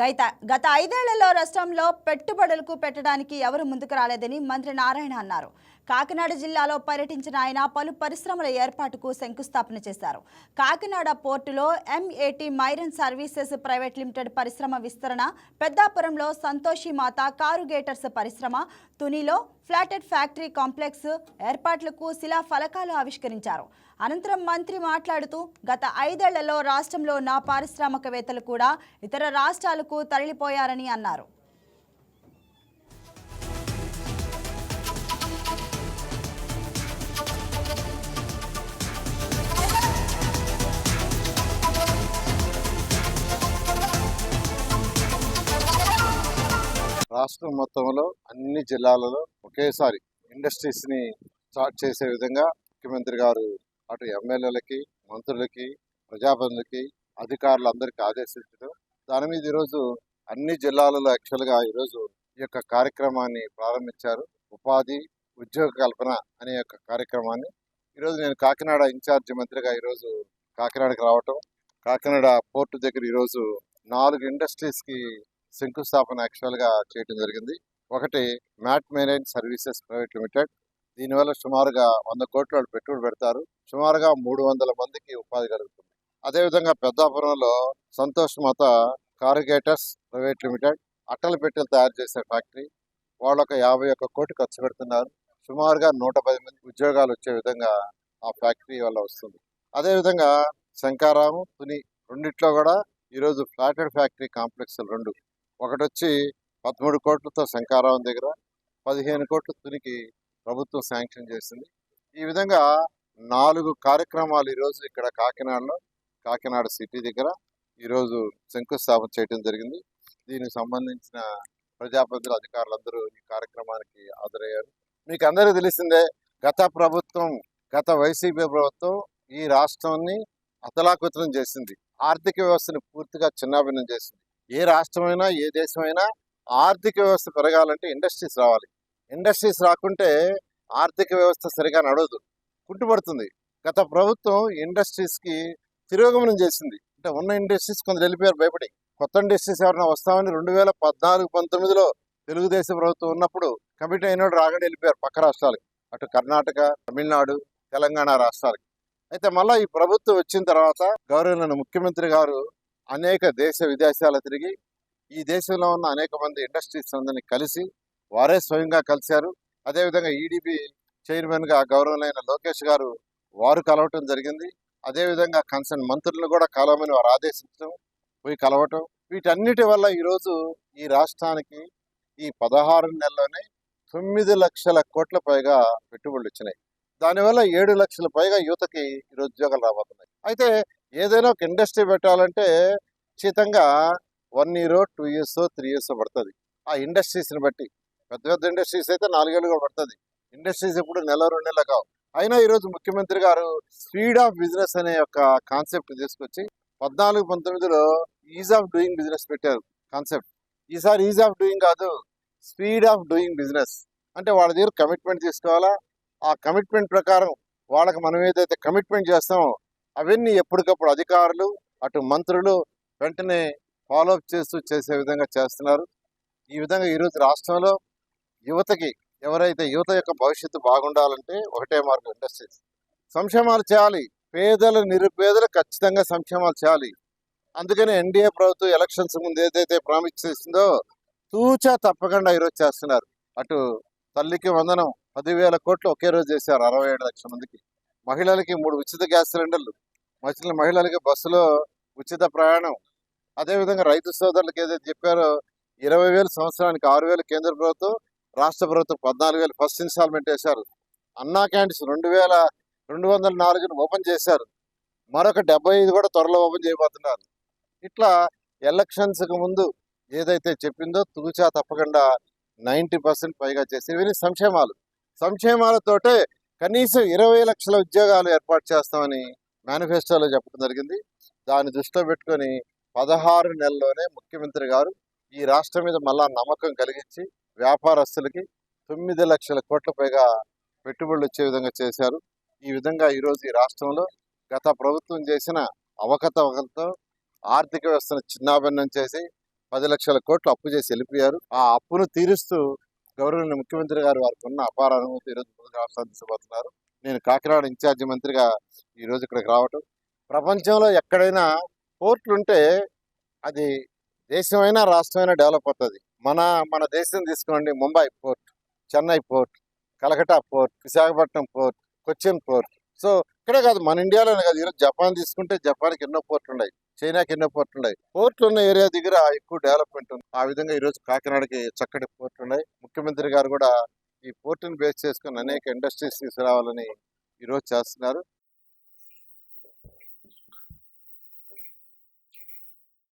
గత గత ఐదేళ్ళలో రాష్ట్రంలో పెట్టుబడులకు పెట్టడానికి ఎవరు ముందుకు రాలేదని మంత్రి నారాయణ అన్నారు. కాకినాడ జిల్లాలో పర్యటించిన ఆయన పలు పరిశ్రమల ఏర్పాటుకు శంకుస్థాపన చేశారు. కాకినాడ పోర్టులో MAT marine services private limited పరిశ్రమ విస్తరణ పెద్దాపురంలో సంతోషి మాత కారుగేటర్స్ పరిశ్రమ తునిలో ఫ్లాటెడ్ ఫ్యాక్టరీ కాంప్లెక్స్ ఏర్పాట్లకు శిలా ఫలకాలు ఆవిష్కరించారు. అనంతరం మంత్రి మాట్లాడుతూ గత ఐదేళ్ళలో రాష్ట్రంలో ఉన్న పారిశ్రామికవేత్తలు కూడా ఇతర రాష్ట్రాలకు తరలిపోయారని అన్నారు. రాష్ట్రం మొత్తంలో అన్ని జిల్లాలలో ఒకేసారి ఇండస్ట్రీస్ని స్టార్ట్ చేసే విధంగా ముఖ్యమంత్రి గారు అటు ఎమ్మెల్యేలకి మంత్రులకి ప్రజాప్రతినిధులకి అధికారులందరికీ ఆదేశించడం. దాని మీద ఈరోజు అన్ని జిల్లాలలో యాక్చువల్గా ఈరోజు ఈ యొక్క కార్యక్రమాన్ని ప్రారంభించారు. ఉపాధి ఉద్యోగ కల్పన అనే యొక్క కార్యక్రమాన్ని. ఈరోజు నేను కాకినాడ ఇన్ఛార్జి మంత్రిగా ఈరోజు కాకినాడకి రావటం. కాకినాడ పోర్టు దగ్గర ఈరోజు నాలుగు ఇండస్ట్రీస్కి శంకుస్థాపన యాక్చువల్గా చేయడం జరిగింది. ఒకటి MAT marine services private limited. దీనివల్ల సుమారుగా వంద కోట్ల వాళ్ళు పెట్టుబడి పెడతారు. సుమారుగా మూడు వందల మందికి ఉపాధి కలుగుతుంది. అదేవిధంగా పెద్దాపురంలో సంతోష్ మత కార్గేటర్స్ ప్రైవేట్ లిమిటెడ్ అట్టల పెట్టెలు తయారు చేసే ఫ్యాక్టరీ. వాళ్ళు ఒక యాభై ఒక్క కోటి ఖర్చు పెడుతున్నారు. సుమారుగా నూట పది మంది ఉద్యోగాలు వచ్చే విధంగా ఆ ఫ్యాక్టరీ వల్ల వస్తుంది. అదేవిధంగా శంకారాము తుని రెండిట్లో కూడా ఈరోజు ఫ్లాటెడ్ ఫ్యాక్టరీ కాంప్లెక్స్ రెండు. ఒకటి వచ్చి పదమూడు కోట్లతో శంకారావం దగ్గర పదిహేను కోట్ల తునికి ప్రభుత్వం శాంక్షన్ చేసింది. ఈ విధంగా నాలుగు కార్యక్రమాలు ఈరోజు ఇక్కడ కాకినాడలో కాకినాడ సిటీ దగ్గర ఈరోజు శంకుస్థాపన చేయడం జరిగింది. దీనికి సంబంధించిన ప్రజాప్రతినిధులు అధికారులందరూ ఈ కార్యక్రమానికి హాజరయ్యారు. మీకు అందరికీ తెలిసిందే గత ప్రభుత్వం గత వైసీపీ ప్రభుత్వం ఈ రాష్ట్రాన్ని అతలాకుతలం చేసింది. ఆర్థిక వ్యవస్థను పూర్తిగా చిన్నాభిన్నం చేసింది. ఏ రాష్ట్రమైనా ఏ దేశమైనా ఆర్థిక వ్యవస్థ పెరగాలంటే ఇండస్ట్రీస్ రావాలి. ఇండస్ట్రీస్ రాకుంటే ఆర్థిక వ్యవస్థ సరిగా నడవదు. కుంటుపడుతుంది. గత ప్రభుత్వం ఇండస్ట్రీస్కి తిరోగమనం చేసింది. అంటే ఉన్న ఇండస్ట్రీస్ కొందరు వెళ్ళిపోయారు భయపడి. కొత్త ఇండస్ట్రీస్ ఎవరైనా వస్తామని రెండు వేల పద్నాలుగు పంతొమ్మిదిలో తెలుగుదేశం ప్రభుత్వం ఉన్నప్పుడు కమిటీ అయినోడు రాగానే వెళ్ళిపోయారు పక్క రాష్ట్రాలకు. అటు కర్ణాటక తమిళనాడు తెలంగాణ రాష్ట్రాలకు. అయితే మళ్ళీ ఈ ప్రభుత్వం వచ్చిన తర్వాత గౌరవమైన ముఖ్యమంత్రి గారు అనేక దేశ విదేశాలు తిరిగి ఈ దేశంలో ఉన్న అనేక మంది ఇండస్ట్రీస్ అందరినీ కలిసి వారే స్వయంగా కలిశారు. అదేవిధంగా ఈడీబీ చైర్మన్గా గౌరవమైన లోకేష్ గారు వారు కలవటం జరిగింది. అదేవిధంగా కన్సర్న్ మంత్రులను కూడా కలవమని వారు ఆదేశించడం పోయి కలవటం వీటన్నిటి వల్ల ఈరోజు ఈ రాష్ట్రానికి ఈ పదహారు నెలలోనే తొమ్మిది లక్షల కోట్ల పైగా పెట్టుబడులు వచ్చినాయి. దానివల్ల ఏడు లక్షల పైగా యువతకి ఈరోజు ఉద్యోగాలు రాబోతున్నాయి. అయితే ఏదైనా ఒక ఇండస్ట్రీ పెట్టాలంటే ఖచ్చితంగా one year two years three years పడుతుంది. ఆ ఇండస్ట్రీస్ని బట్టి. పెద్ద పెద్ద ఇండస్ట్రీస్ అయితే నాలుగేళ్ళు కూడా పడుతుంది. ఇండస్ట్రీస్ ఎప్పుడు నెల రెండు నెలలు కావు. అయినా ఈరోజు ముఖ్యమంత్రి గారు స్పీడ్ ఆఫ్ బిజినెస్ అనే ఒక కాన్సెప్ట్ తీసుకొచ్చి పద్నాలుగు పంతొమ్మిదిలో ఈజ్ ఆఫ్ డూయింగ్ బిజినెస్ పెట్టారు కాన్సెప్ట్. ఈసారి ఈజ్ ఆఫ్ డూయింగ్ కాదు స్పీడ్ ఆఫ్ డూయింగ్ బిజినెస్. అంటే వాళ్ళ దగ్గర కమిట్మెంట్ తీసుకోవాలా? ఆ కమిట్మెంట్ ప్రకారం వాళ్ళకి మనం ఏదైతే కమిట్మెంట్ చేస్తామో అవన్నీ ఎప్పటికప్పుడు అధికారులు అటు మంత్రులు వెంటనే ఫాలోఅప్ చేస్తూ చేసే విధంగా చేస్తున్నారు. ఈ విధంగా ఈరోజు రాష్ట్రంలో యువతకి ఎవరైతే యువత యొక్క భవిష్యత్తు బాగుండాలంటే ఒకటే మార్గం ఇండస్ట్రీస్. సంక్షేమాలు చేయాలి. పేదలు నిరుపేదలు ఖచ్చితంగా సంక్షేమాలు చేయాలి. అందుకని ఎన్డీఏ ప్రభుత్వం ఎలక్షన్స్ ముందు ఏదైతే ప్రామిస్ చేసిందో తూచా తప్పకుండా ఈరోజు చేస్తున్నారు. అటు తల్లికి వందనం పదివేల కోట్లు ఒకే రోజు చేశారు అరవై ఏడు లక్షల మందికి. మహిళలకి మూడు ఉచిత గ్యాస్ సిలిండర్లు మహిళ మహిళలకి బస్సులో ఉచిత ప్రయాణం. అదేవిధంగా రైతు సోదరులకు ఏదైతే చెప్పారో ఇరవై వేలు సంవత్సరానికి ఆరు వేలు కేంద్ర ప్రభుత్వం రాష్ట్ర ప్రభుత్వం పద్నాలుగు వేలు ఫస్ట్ ఇన్స్టాల్మెంట్ వేశారు. అన్నా క్యాంటీన్స్ రెండు వేల రెండు వందల నాలుగును ఓపెన్ చేశారు. మరొక డెబ్బై ఐదు కూడా త్వరలో ఓపెన్ చేయబోతున్నారు. ఇట్లా ఎలక్షన్స్కి ముందు ఏదైతే చెప్పిందో తూచా తప్పకుండా నైంటీ పర్సెంట్ పైగా చేసి ఇవన్నీ సంక్షేమాలు. సంక్షేమాలతోటే కనీసం ఇరవై లక్షల ఉద్యోగాలు ఏర్పాటు చేస్తామని మేనిఫెస్టోలో చెప్పడం జరిగింది. దాన్ని దృష్టిలో పెట్టుకొని పదహారు నెలల్లోనే ముఖ్యమంత్రి గారు ఈ రాష్ట్రం మీద మళ్ళా నమ్మకం కలిగించి వ్యాపారస్తులకి తొమ్మిది లక్షల కోట్ల పైగా పెట్టుబడులు వచ్చే విధంగా చేశారు. ఈ విధంగా ఈరోజు ఈ రాష్ట్రంలో గత ప్రభుత్వం చేసిన అవకతవకలతో ఆర్థిక వ్యవస్థను చిన్నాభిన్నం చేసి పది లక్షల కోట్లు అప్పు చేసి వెళ్ళిపోయారు. ఆ అప్పును తీరుస్తూ గౌరవనీయ ముఖ్యమంత్రి గారు వారికి ఉన్న అపార అనుమతి ఈరోజు రాష్ట్రాన్ని తీసుకుపోతున్నారు నేను కాకినాడ ఇన్ఛార్జి మంత్రిగా ఈరోజు ఇక్కడికి రావటం. ప్రపంచంలో ఎక్కడైనా పోర్ట్లు ఉంటే అది దేశమైనా రాష్ట్రమైనా డెవలప్ అవుతుంది. మన మన దేశం తీసుకోండి Mumbai port Chennai port Kolkata port Visakhapatnam port Cochin port. So ఇక్కడే కాదు మన ఇండియాలోనే కాదు ఈరోజు జపాన్ తీసుకుంటే జపాన్కి ఎన్నో పోర్ట్లు ఉన్నాయి చైనాకి ఎన్నో పోర్ట్లు ఉన్నాయి. పోర్ట్లు ఉన్న ఏరియా దగ్గర ఎక్కువ డెవలప్మెంట్ ఉంది. ఆ విధంగా ఈరోజు కాకినాడకి చక్కటి పోర్ట్లు ఉన్నాయి. ముఖ్యమంత్రి గారు కూడా ఈ పోర్టును బేస్ చేసుకుని అనేక ఇండస్ట్రీస్ తీసుకురావాలని ఈరోజు చేస్తున్నారు.